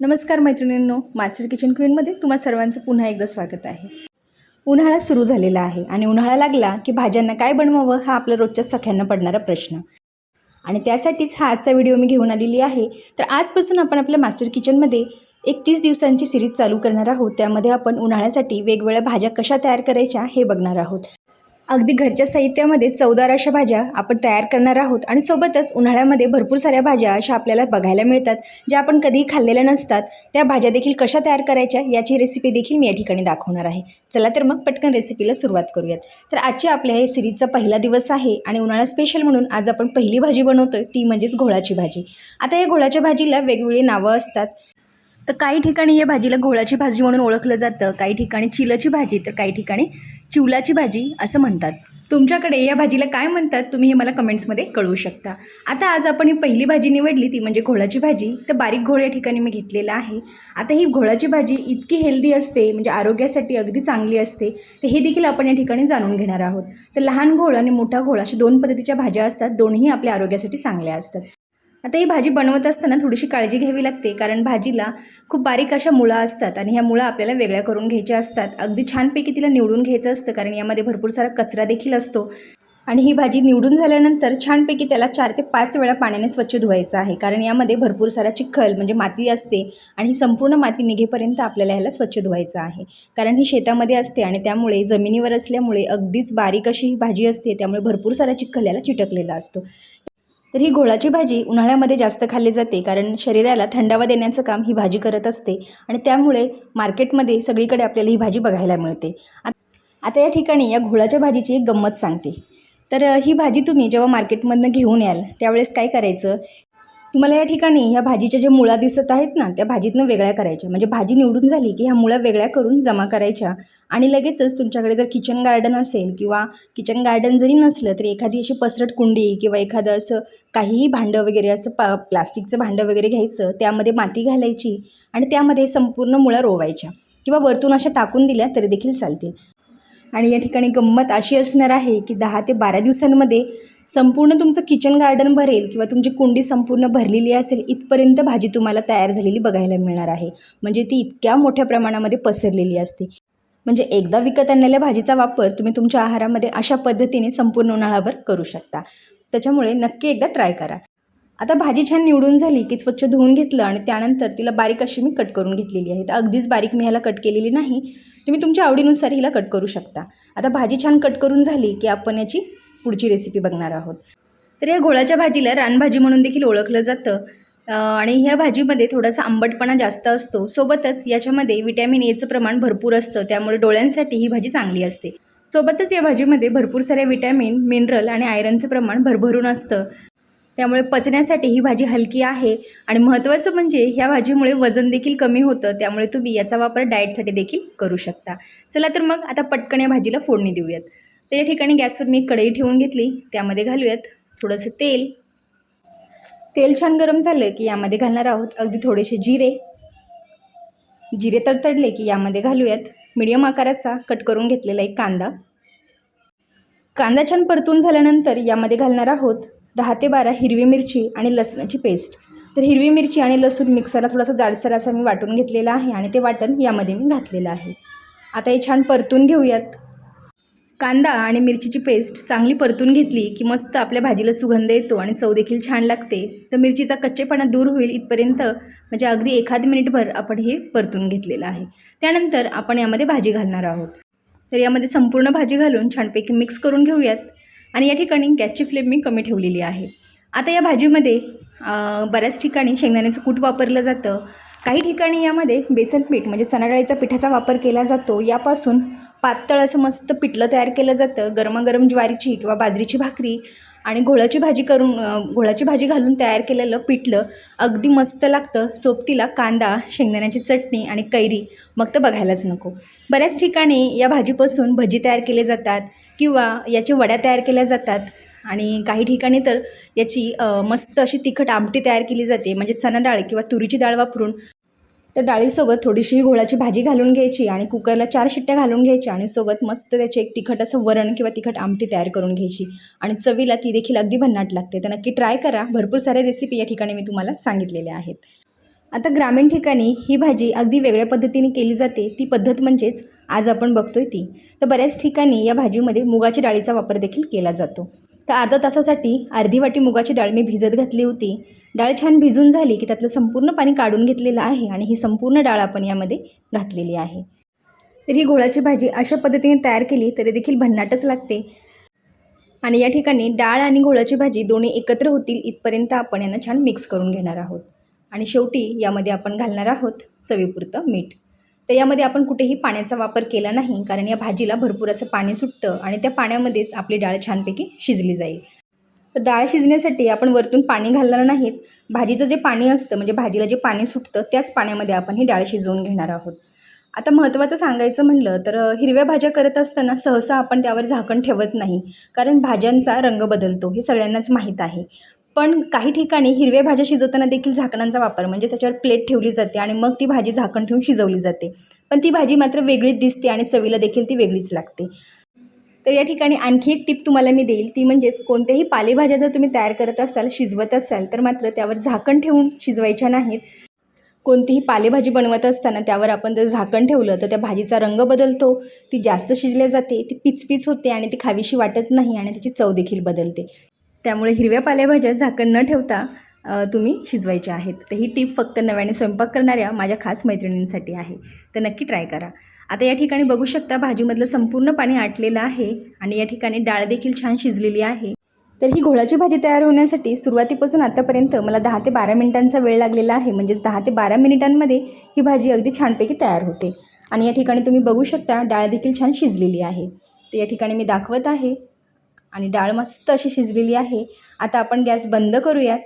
नमस्कार मैत्रिणींनो master kitchen क्वीनमध्ये तुम्हा सर्वांचं पुन्हा एकदा स्वागत आहे. उन्हाळा सुरू झालेला आहे आणि उन्हाळा लागला की भाज्यांना काय बनवावं हा आपल्या रोजच्या सख्यांना पडणारा प्रश्न. आणि त्यासाठीच हा आजचा व्हिडिओ मी घेऊन आलेली आहे. तर आजपासून आपण आपल्या मास्टर किचनमध्ये एक तीस दिवसांची सिरीज चालू करणार आहोत. त्यामध्ये आपण उन्हाळ्यासाठी वेगवेगळ्या भाज्या कशा तयार करायच्या हे बघणार आहोत. अगदी घरच्या साहित्यामध्ये चवदार अशा भाज्या आपण तयार करणार आहोत आणि सोबतच उन्हाळ्यामध्ये भरपूर साऱ्या भाज्या अशा आपल्याला बघायला मिळतात ज्या आपण कधीही खाल्लेल्या नसतात. त्या भाज्या देखील कशा तयार करायच्या याची रेसिपी देखील मी या ठिकाणी दाखवणार आहे. चला तर मग पटकन रेसिपीला सुरुवात करूयात. तर आजच्या आपल्या हे सिरीजचा पहिला दिवस आहे आणि उन्हाळा स्पेशल म्हणून आज आपण पहिली भाजी बनवतोय ती म्हणजेच घोळाची भाजी. आता या घोळाच्या भाजीला वेगवेगळी नावं असतात. तर काही ठिकाणी या भाजीला घोळाची भाजी म्हणून ओळखलं जातं काही ठिकाणी चिलची भाजी तर काही ठिकाणी चिवलाची भाजी असं म्हणतात. तुमच्याकडे या भाजीला काय म्हणतात तुम्ही हे मला कमेंट्समध्ये कळवू शकता. आता आज आपण ही पहिली भाजी निवडली ती म्हणजे घोळाची भाजी. तर बारीक घोळ या ठिकाणी मी घेतलेला आहे. आता ही घोळाची भाजी इतकी हेल्दी असते म्हणजे आरोग्यासाठी अगदी चांगली असते तर हे देखील आपण या ठिकाणी जाणून घेणार आहोत. तर लहान घोळ आणि मोठा घोळ अशा दोन पद्धतीच्या भाज्या असतात दोन्ही आपल्या आरोग्यासाठी चांगल्या असतात. आता ही भाजी बनवत असताना थोडीशी काळजी घ्यावी लागते कारण भाजीला खूप बारीक अशा मुळा असतात आणि ह्या मुळा आपल्याला वेगळ्या करून घ्यायच्या असतात. अगदी छानपैकी तिला निवडून घ्यायचं असतं कारण यामध्ये भरपूर सारा कचरा देखील असतो. आणि ही भाजी निवडून झाल्यानंतर छानपैकी त्याला चार ते पाच वेळा पाण्याने स्वच्छ धुवायचं आहे कारण यामध्ये भरपूर सारा चिखल म्हणजे माती असते आणि ही संपूर्ण माती निघेपर्यंत आपल्याला ह्याला स्वच्छ धुवायचं आहे. कारण ही शेतामध्ये असते आणि त्यामुळे जमिनीवर असल्यामुळे अगदीच बारीक अशी ही भाजी असते त्यामुळे भरपूर सारा चिखल याला चिटकलेला असतो. तर ही घोळाची भाजी उन्हाळ्यामध्ये जास्त खाल्ली जाते कारण शरीराला थंडावा देण्याचं काम ही भाजी करत असते आणि त्यामुळे मार्केटमध्ये सगळीकडे आपल्याला ही भाजी बघायला मिळते. आता या ठिकाणी या घोळाच्या भाजीची एक गंमत सांगते. तर ही भाजी तुम्ही जेव्हा मार्केटमधनं घेऊन याल त्यावेळेस काय करायचं? तुम्हाला या ठिकाणी ह्या भाजीच्या ज्या मुळा दिसत आहेत ना त्या भाजीतनं वेगळ्या करायच्या. म्हणजे भाजी निवडून झाली की ह्या मुळा वेगळ्या करून जमा करायच्या. आणि लगेचच तुमच्याकडे जर किचन गार्डन असेल किंवा किचन गार्डन जरी नसलं तरी एखादी अशी पसरट कुंडी किंवा एखादं असं काहीही भांडं वगैरे असं पा प्लास्टिकचं भांडं वगैरे घ्यायचं त्यामध्ये माती घालायची आणि त्यामध्ये संपूर्ण मुळा रोवायच्या. किंवा वरतून अशा टाकून दिल्या तरी देखील चालतील. आणि या ठिकाणी गंमत अशी असणार आहे की दहा ते बारा दिवसांमध्ये संपूर्ण तुमचं किचन गार्डन भरेल किंवा तुमची कुंडी संपूर्ण भरलेली असेल इथपर्यंत भाजी तुम्हाला तयार झालेली बघायला मिळणार आहे. म्हणजे ती इतक्या मोठ्या प्रमाणामध्ये पसरलेली असते. म्हणजे एकदा विकत आणलेल्या भाजीचा वापर तुम्ही तुमच्या आहारामध्ये अशा पद्धतीने संपूर्ण उन्हाळाभर करू शकता. त्याच्यामुळे नक्की एकदा ट्राय करा. आता भाजी छान निवडून झाली की स्वच्छ धुवून घेतलं आणि त्यानंतर तिला बारीक अशी मी कट करून घेतलेली आहे. तर अगदीच बारीक मी ह्याला कट केलेली नाही. तुम्ही तुमच्या आवडीनुसार हिला कट करू शकता. आता भाजी छान कट करून झाली की आपण याची पुढची रेसिपी बघणार आहोत. तर या घोळाच्या भाजीला रानभाजी म्हणून देखील ओळखलं जातं. आणि ह्या भाजीमध्ये थोडासा आंबटपणा जास्त असतो. सोबतच याच्यामध्ये विटॅमिन एचं प्रमाण भरपूर असतं. त्यामुळे डोळ्यांसाठी ही भाजी चांगली असते. सोबतच या भाजीमध्ये भरपूर साऱ्या विटॅमिन मिनरल आणि आयरनचं प्रमाण भरभरून असतं. त्यामुळे पचण्यासाठी ही भाजी हलकी आहे. आणि महत्त्वाचं म्हणजे ह्या भाजीमुळे वजन देखील कमी होतं. त्यामुळे तुम्ही याचा वापर डाएटसाठी देखील करू शकता. चला तर मग आता पटकन या भाजीला फोडणी देऊयात. तर या ठिकाणी गॅसवर मी कढई ठेवून घेतली. त्यामध्ये घालूयात थोडंसं तेल. तेल छान गरम झालं की यामध्ये घालणार आहोत अगदी थोडेसे जिरे. जिरे तडतडले की यामध्ये घालूयात मिडियम आकाराचा कट करून घेतलेला एक कांदा. कांदा छान परतून झाल्यानंतर यामध्ये घालणार आहोत दहा ते बारा हिरवी मिरची आणि लसणाची पेस्ट. तर हिरवी मिरची आणि लसूण मिक्सरला थोडासा जाडसर असा मी वाटून घेतलेला आहे आणि ते वाटण यामध्ये मी घातलेलं आहे. आता हे छान परतून घेऊयात. कांदा आणि मिरचीची पेस्ट चांगली परतून घेतली की मस्त आपल्या भाजीला सुगंध येतो आणि चव देखील छान लागते. तर मिरचीचा कच्चेपणा दूर होईल इथपर्यंत म्हणजे अगदी एखाद मिनिटभर आपण हे परतून घेतलेलं आहे. त्यानंतर आपण यामध्ये भाजी घालणार आहोत. तर यामध्ये संपूर्ण भाजी घालून छानपैकी मिक्स करून घेऊयात. आणि या ठिकाणी गॅसची फ्लेम मी कमी ठेवलेली आहे. आता या भाजीमध्ये बऱ्याच ठिकाणी शेंगदाण्याचं कूट वापरलं जातं. काही ठिकाणी यामध्ये बेसन पीठ म्हणजे चणाडाळीचा पिठाचा वापर केला जातो. यापासून पातळ असं मस्त पिठलं तयार केलं जातं. गरमागरम ज्वारीची किंवा बाजरीची भाकरी आणि घोळाची भाजी करून घोळाची भाजी घालून तयार केलेलं पिठलं अगदी मस्त लागतं. सोबतीला कांदा शेंगदाण्याची चटणी आणि कैरी मग तर बघायलाच नको. बऱ्याच ठिकाणी या भाजीपासून भजी तयार केले जातात किंवा याची वड्या तयार केल्या जातात आणि काही ठिकाणी तर याची मस्त अशी तिखट आमटी तयार केली जाते. म्हणजे चणा डाळ किंवा तुरीची डाळ वापरून त्या डाळीसोबत थोडीशी घोळाची भाजी घालून घ्यायची आणि कुकरला चार शिट्ट्या घालून घ्यायच्या आणि सोबत मस्त त्याचे एक तिखट असं वरण किंवा तिखट आमटी तयार करून घ्यायची. आणि चवीला ती देखील अगदी भन्नाट लागते. तर नक्की ट्राय करा. भरपूर साऱ्या रेसिपी या ठिकाणी मी तुम्हाला सांगितलेल्या आहेत. आता ग्रामीण ठिकाणी ही भाजी अगदी वेगळ्या पद्धतीने केली जाते. ती पद्धत म्हणजेच आज आपण बघतोय ती. तर बऱ्याच ठिकाणी या भाजीमध्ये मुगाच्या डाळीचा वापर देखील केला जातो. तर अर्धा तासासाठी अर्धी वाटी मुगाची डाळ मी भिजत घातली होती. डाळ छान भिजून झाली की त्यातलं संपूर्ण पाणी काढून घेतलेलं आहे आणि ही संपूर्ण डाळ आपण यामध्ये घातलेली आहे. तर ही घोळाची भाजी अशा पद्धतीने तयार केली तरी देखील भन्नाटच लागते. आणि या ठिकाणी डाळ आणि घोळाची भाजी दोन्ही एकत्र होतील इथपर्यंत आपण यांना छान मिक्स करून घेणार आहोत. आणि शेवटी यामध्ये आपण घालणार आहोत चवीपुरतं मीठ. तर यामध्ये आपण कुठेही पाण्याचा वापर केला नाही कारण या भाजीला भरपूर असं पाणी सुटतं आणि त्या पाण्यामध्येच आपली डाळ छानपैकी शिजली जाईल. तर डाळ शिजण्यासाठी आपण वरतून पाणी घालणार नाहीत. भाजीचं जे पाणी असतं म्हणजे भाजीला जे पाणी सुटतं त्याच पाण्यामध्ये आपण ही डाळ शिजवून घेणार आहोत. आता महत्त्वाचं सांगायचं म्हणलं तर हिरव्या भाज्या करत असताना सहसा आपण त्यावर झाकण ठेवत नाही कारण भाज्यांचा रंग बदलतो हे सगळ्यांनाच माहीत आहे. पण काही ठिकाणी हिरव्या भाज्या शिजवताना देखील झाकणांचा वापर म्हणजे त्याच्यावर प्लेट ठेवली जाते आणि मग ती भाजी झाकण ठेवून शिजवली जाते. पण ती भाजी मात्र वेगळीच दिसते आणि चवीला देखील ती वेगळीच लागते. तर या ठिकाणी आणखी एक टिप तुम्हाला मी देईल ती म्हणजेच कोणत्याही पालेभाज्या जर तुम्ही तयार करत असाल शिजवत असाल तर मात्र त्यावर झाकण ठेवून शिजवायच्या नाहीत. कोणतीही पालेभाजी बनवत असताना त्यावर आपण जर झाकण ठेवलं तर त्या भाजीचा रंग बदलतो ती जास्त शिजल्या जाते ती पिचपिच होते आणि ती खावीशी वाटत नाही आणि त्याची चव देखील बदलते. त्यामुळे हिरव्या पालेभाज्या झाकण न ठेवता तुम्ही शिजवायच्या आहेत. तर ही टीप फक्त नव्याने स्वयंपाक करणाऱ्या माझ्या खास मैत्रिणींसाठी आहे. तर नक्की ट्राय करा. आता या ठिकाणी बघू शकता भाजीमधलं संपूर्ण पाणी आटलेलं आहे आणि या ठिकाणी डाळ देखील छान शिजलेली आहे. तर ही घोळाची भाजी तयार होण्यासाठी सुरुवातीपासून आतापर्यंत मला दहा ते बारा मिनिटांचा वेळ लागलेला आहे. म्हणजेच दहा ते बारा मिनिटांमध्ये ही भाजी अगदी छानपैकी तयार होते. आणि या ठिकाणी तुम्ही बघू शकता डाळ देखील छान शिजलेली आहे. तर या ठिकाणी मी दाखवत आहे. आणि डाळ मस्त अशी शिजलेली आहे. आता आपण गॅस बंद करूयात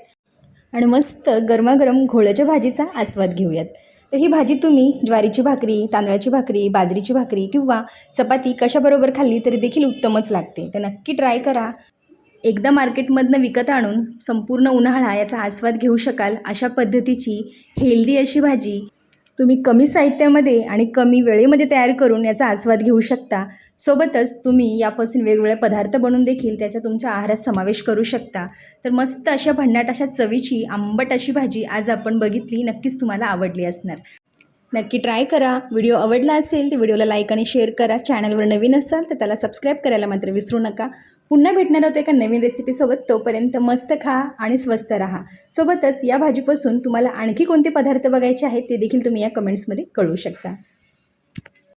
आणि मस्त गरमागरम घोळ्याच्या भाजीचा आस्वाद घेऊयात. तर ही भाजी तुम्ही ज्वारीची भाकरी तांदळाची भाकरी बाजरीची भाकरी किंवा चपाती कशाबरोबर खाल्ली तरी देखील उत्तमच लागते. तर नक्की ट्राय करा. एकदा मार्केटमधनं विकत आणून संपूर्ण उन्हाळा याचा आस्वाद घेऊ शकाल अशा पद्धतीची हेल्दी अशी भाजी तुम्ही कमी साहित्यामध्ये आणि कमी वेळेमध्ये तयार करून याचा आस्वाद घेऊ शकता. सोबतच तुम्ही यापासून वेगवेगळे पदार्थ बनवून देखील त्याचा तुमच्या आहारात समावेश करू शकता. तर मस्त अशा भन्नाट अशा चवीची आंबट अशी भाजी आज आपण बघितली नक्कीच तुम्हाला आवडली असणार. नक्की ट्राय करा. व्हिडिओ आवडला असेल तर व्हिडिओला लाईक आणि शेअर करा. चॅनलवर नवीन असाल तर त्याला सबस्क्राईब करायला मात्र विसरू नका. पुन्हा भेटणार आहोत एका नवीन रेसिपीसोबत तोपर्यंत मस्त खा आणि स्वस्त राहा. सोबतच या भाजीपासून तुम्हाला आणखी कोणते पदार्थ बघायचे आहेत ते देखील तुम्ही या कमेंट्समध्ये कळवू शकता.